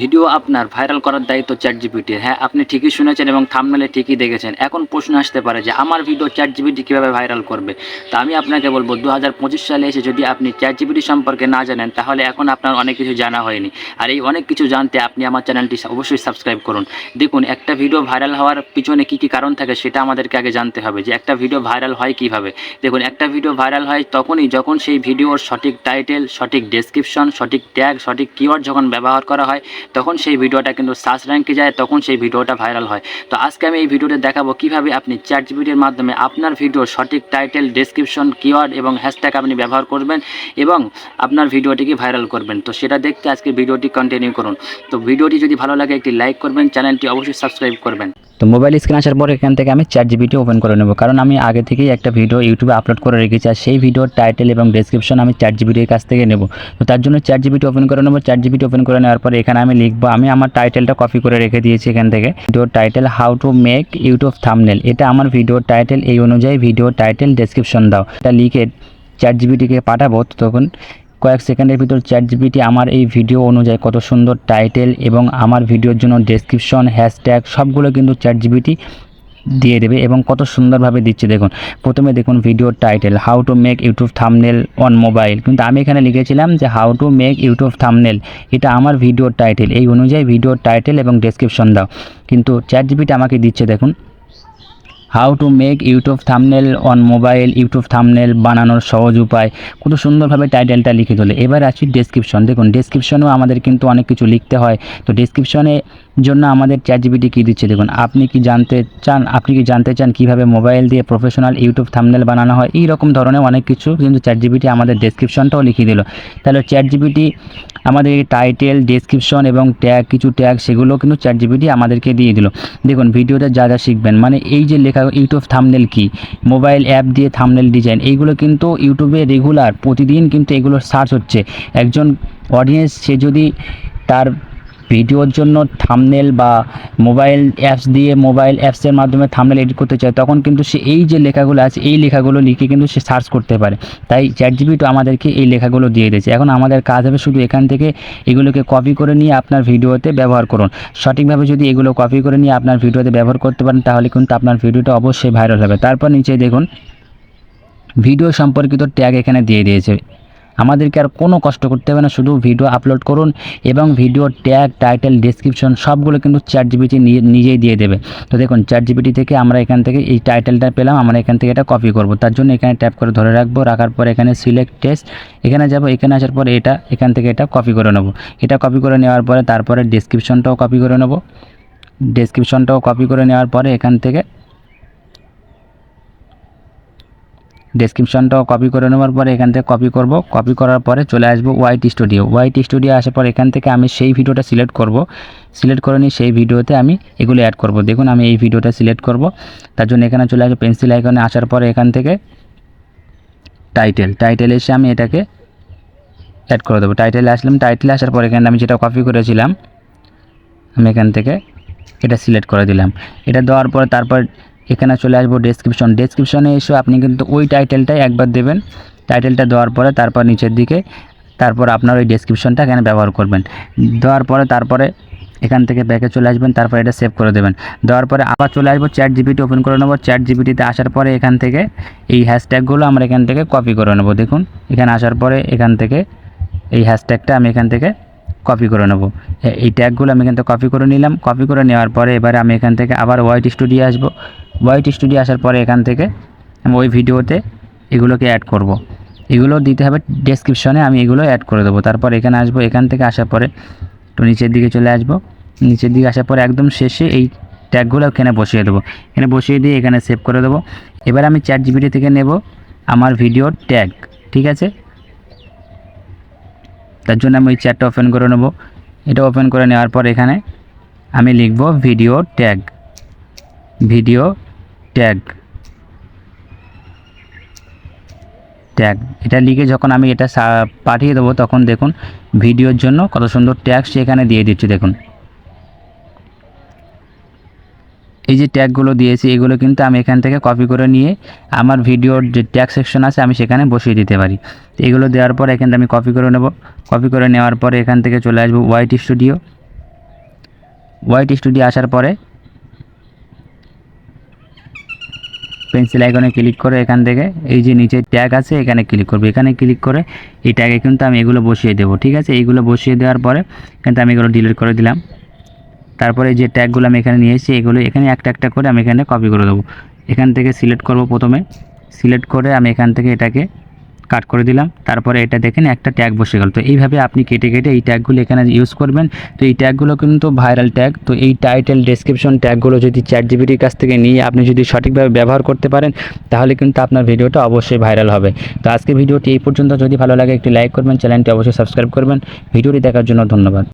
Video আপনার viral করার দায়িত্ব চ্যাট জিপিটির হ্যাঁ আপনি ঠিকই শুনেছেন এবং থামনেলে ঠিকই দেখেছেন। এখন প্রশ্ন আসতে পারে যে, আমার ভিডিও চ্যাট জিপিটি কীভাবে ভাইরাল করবে? তা আমি আপনাকে বলব দু হাজার পঁচিশ সালে এসে যদি আপনি চ্যাট জিপিটি সম্পর্কে না জানেন, তাহলে এখন আপনার অনেক কিছু জানা হয়নি। আর এই অনেক কিছু জানতে আপনি আমার চ্যানেলটি অবশ্যই সাবস্ক্রাইব করুন। দেখুন, একটা ভিডিও ভাইরাল হওয়ার পিছনে কী কী কারণ থাকে সেটা আমাদেরকে আগে জানতে হবে যে, একটা ভিডিও ভাইরাল হয় কীভাবে? দেখুন, একটা ভিডিও ভাইরাল হয় তখনই যখন সেই ভিডিওর সঠিক টাইটেল সঠিক ডেসক্রিপশন সঠিক ট্যাগ সঠিক কিওয়ার্ড যখন ব্যবহার করা হয় তখন সেই ভিডিওটা কিন্তু সার্চ র্যাঙ্কে যায়, তখন সেই ভিডিওটা ভাইরাল হয়। তো আজকে আমি এই ভিডিওতে দেখাবো কীভাবে আপনি চ্যাট জিপিটির মাধ্যমে আপনার ভিডিওর সঠিক টাইটেল ডেসক্রিপশন কিওয়ার্ড এবং হ্যাশট্যাগ আপনি ব্যবহার করবেন এবং আপনার ভিডিওটিকে ভাইরাল করবেন। তো সেটা দেখতে আজকে ভিডিওটি কন্টিনিউ করুন। তো ভিডিওটি যদি ভালো লাগে, একটি লাইক করবেন চ্যানেলটি অবশ্যই সাবস্ক্রাইব করবেন। তো মোবাইল স্ক্রিন আসার পর এখান থেকে আমি চ্যাট জিপিটি ওপেন করে নেব। কারণ আমি আগে থেকেই একটা ভিডিও ইউটিউবে আপলোড করে রেখেছি আর সেই ভিডিওর টাইটেল এবং ডেসক্রিপশন আমি চ্যাট জিপিটির কাছ থেকে নেব। তো তার জন্য চ্যাট জিপিটি ওপেন করে নেব। চ্যাট জিপিটি ওপেন করে নেওয়ার পরে এখানে আমি লিখব, আমি আমার টাইটেলটা কপি করে রেখে দিয়েছি এখান থেকে। ভিডিওর title how to make YouTube thumbnail এটা আমার ভিডিওর টাইটেল এই অনুযায়ী ভিডিও টাইটেল ডেসক্রিপশন দাও। এটা লিখে চ্যাট জিবিটিকে পাঠাবো তখন কয়েক সেকেন্ডের ভিতর চ্যাট জিবিটি আমার এই ভিডিও অনুযায়ী কত সুন্দর টাইটেল এবং আমার ভিডিওর জন্য ডেসক্রিপশন হ্যাশট্যাগ সবগুলো কিন্তু চ্যাট জিপিটি দিয়ে দেবে এবং কত সুন্দরভাবে দিচ্ছে দেখুন। প্রথমে দেখুন ভিডিওর title how to make YouTube thumbnail on mobile কিন্তু আমি এখানে লিখেছিলাম যে how to make YouTube thumbnail এটা আমার ভিডিওর টাইটেল এই অনুযায়ী ভিডিওর টাইটেল এবং ডেসক্রিপশন দাও। কিন্তু চ্যাট জিপিটি আমাকে দিচ্ছে দেখুন। How to make YouTube thumbnail on mobile YouTube thumbnail বানানোর সহজ উপায়। কত সুন্দরভাবে টাইটেলটা লিখে তোলে। এবার আসি ডেসক্রিপশন দেখুন ডেসক্রিপশনেও আমাদের কিন্তু অনেক কিছু লিখতে হয়। তো ডেসক্রিপশনে জন্য আমাদের চ্যাট জিপিটি কী দিচ্ছে দেখুন, আপনি কি জানতে চান, আপনি কি জানতে চান কীভাবে মোবাইল দিয়ে প্রফেশনাল ইউটিউব থামনেল বানানো হয়, এই রকম ধরনের অনেক কিছু কিন্তু চ্যাট জিপিটি আমাদের ডেসক্রিপশনটাও লিখিয়ে দিল। তাহলে চ্যাট জিপিটি আমাদের টাইটেল ডেসক্রিপশন এবং ট্যাগ কিছু ট্যাগ সেগুলো কিন্তু চ্যাট জিপিটি আমাদেরকে দিয়ে দিল। দেখুন ভিডিওটা যা যা শিখবেন মানে এই যে লেখা ইউটিউব থামনেল কি মোবাইল অ্যাপ দিয়ে থামনেল ডিজাইন এইগুলো কিন্তু ইউটিউবে রেগুলার প্রতিদিন কিন্তু এগুলো সার্চ হচ্ছে। একজন অডিয়েন্স সে যদি তার ভিডিওর জন্য থামনেল বা মোবাইল অ্যাপস দিয়ে মোবাইল অ্যাপসের মাধ্যমে থামনেল এডিট করতে চায়, তখন কিন্তু সে এই যে লেখাগুলো আছে, এই লেখাগুলো লিখে কিন্তু সে সার্চ করতে পারে। তাই চ্যাট জিপিটি আমাদেরকে এই লেখাগুলো দিয়ে দিয়েছে। এখন আমাদের কাজ হবে শুধু এখান থেকে এগুলোকে কপি করে নিয়ে আপনার ভিডিওতে ব্যবহার করুন। সঠিকভাবে যদি এগুলো কপি করে নিয়ে আপনার ভিডিওতে ব্যবহার করতে পারেন, তাহলে কিন্তু আপনার ভিডিওটা অবশ্যই ভাইরাল হবে। তারপর নিচে দেখুন ভিডিও সম্পর্কিত ট্যাগ এখানে দিয়ে দিয়েছে। আমাদেরকে আর কোনো কষ্ট করতে হবে না, শুধু ভিডিও আপলোড করুন এবং ভিডিও ট্যাগ টাইটেল ডিসক্রিপশন সবগুলো কিন্তু চ্যাট জিপিটি নিজেই দিয়ে দেবে। তো দেখুন চ্যাট জিপিটি থেকে আমরা এখান থেকে এই টাইটেলটা পেলাম, আমরা এখান থেকে এটা কপি করব। তার জন্য এখানে ট্যাপ করে ধরে রাখব, রাখার পর এখানে সিলেক্ট টেস্ট এখানে যাব, এখানে আসার পর এটা, এখান থেকে এটা কপি করে নেব। এটা কপি করে নেওয়ার পরে তারপরে ডিসক্রিপশনটাও কপি করে নেব। ডিসক্রিপশনটাও কপি করে নেওয়ার পরে এখান থেকে ডেসক্রিপশনটাও কপি করে নেওয়ার পরে এখান থেকে কপি করব। কপি করার পরে চলে আসব ওয়াইট স্টুডিও ওয়াইট স্টুডিও আসার পর এখান থেকে আমি সেই ভিডিওটা সিলেক্ট করব। সিলেক্ট করে নিয়ে সেই ভিডিওতে আমি এগুলো অ্যাড করব। দেখুন, আমি এই ভিডিওটা সিলেক্ট করব। তার জন্য এখানে চলে আসব পেন্সিল আইকনে আসার পরে এখান থেকে টাইটেল টাইটেল এসে আমি এটাকে অ্যাড করে দেবো। টাইটেলে আসলাম। টাইটেলে আসার পর এখানে আমি যেটা কপি করেছিলাম, আমি এখান থেকে এটা সিলেক্ট করে দিলাম। এটা দেওয়ার পরে তারপর এখানে চলে আসব ডেসক্রিপশন ডেসক্রিপশনে এসে আপনি কিন্তু ওই টাইটেলটাই একবার দেবেন। টাইটেলটা দেওয়ার পরে তারপর নিচের দিকে তারপর আপনার ওই ডেসক্রিপশনটা এখানে ব্যবহার করবেন। দেওয়ার পরে তারপরে এখান থেকে ব্যাকে চলে আসবেন, তারপর এটা সেভ করে দেবেন। দেওয়ার পরে আবার চলে আসব চ্যাট জিপিটি ওপেন করে নেব। চ্যাট জিপিটিতে আসার পরে এখান থেকে এই হ্যাশট্যাগুলো আমরা এখান থেকে কপি করে নেব। দেখুন, এখানে আসার পরে এখান থেকে এই হ্যাশট্যাগটা আমি এখান থেকে কপি করে নেব। এই ট্যাগগুলো আমি এখান থেকে কপি করে নিলাম। কপি করে নেওয়ার পরে এবারে আমি এখান থেকে আবার হোয়াইট স্টুডিও আসব। হোয়াইট স্টুডিও আসার পরে এখান থেকে আমি ওই ভিডিওতে এগুলোকে অ্যাড করব। এগুলো দিতে হবে ডেসক্রিপশনে আমি এগুলো অ্যাড করে দেবো। তারপর এখানে আসব। এখান থেকে আসার পরে একটু নিচের দিকে চলে আসব। নিচের দিকে আসার পরে একদম শেষে এই ট্যাগগুলো এখানে বসিয়ে দেবো। এখানে বসিয়ে দিয়ে এখানে সেভ করে দেবো। এবার আমি চ্যাট জিবিটি থেকে নেব আমার ভিডিওর ট্যাগ ঠিক আছে? তার জন্য আমি ওই চ্যাটটা ওপেন করে নেব। এটা ওপেন করে নেওয়ার পর এখানে আমি লিখব video tag video tag tag এটা লিখে যখন আমি এটা পাঠিয়ে দেবো, তখন দেখুন ভিডিওর জন্য কত সুন্দর ট্যাগ সে এখানে দিয়ে দিচ্ছি, দেখুন। এই যে ট্যাগগুলো দিয়েছি, এগুলো কিন্তু আমি এখান থেকে কপি করে নিয়ে আমার ভিডিওর যে ট্যাগ সেকশন আছে, আমি সেখানে বসিয়ে দিতে পারি। এগুলো দেওয়ার পর এখান থেকে আমি কপি করে নেব। কপি করে নেওয়ার পরে এখান থেকে চলে আসব হোয়াইট স্টুডিও হোয়াইট স্টুডিও আসার পরে পেন্সিল আইকনে ক্লিক করে এখান থেকে এই যে নিচে ট্যাগ আছে, এখানে ক্লিক করব। এখানে ক্লিক করে এই ট্যাগে কিন্তু আমি এগুলো বসিয়ে দেবো, ঠিক আছে? এইগুলো বসিয়ে দেওয়ার পরে কিন্তু আমি এগুলো ডিলিট করে দিলাম। তারপরে যে ট্যাগগুলো আমি এখানে নিয়ে এসেছি, এগুলো এখানে একটা একটা করে আমি এখানে কপি করে দেবো। এখান থেকে সিলেক্ট করব প্রথমে। সিলেক্ট করে আমি এখান থেকে এটাকে কাট করে দিলাম। তারপরে এটা দেখেন একটা ট্যাগ বসে গেল। তো এইভাবে আপনি কেটে কেটে এই ট্যাগগুলো এখানে ইউজ করবেন। তো এই ট্যাগগুলো কিন্তু ভাইরাল ট্যাগ তো এই টাইটেল ডেসক্রিপশন ট্যাগগুলো যদি চ্যাট জিবিটির কাছ থেকে নিয়ে আপনি যদি সঠিকভাবে ব্যবহার করতে পারেন, তাহলে কিন্তু আপনার ভিডিওটা অবশ্যই ভাইরাল হবে। তো আজকে ভিডিওটি এই পর্যন্ত। যদি ভালো লাগে একটি লাইক করবেন চ্যানেলটি অবশ্যই সাবস্ক্রাইব করবেন। ভিডিওটি দেখার জন্য ধন্যবাদ।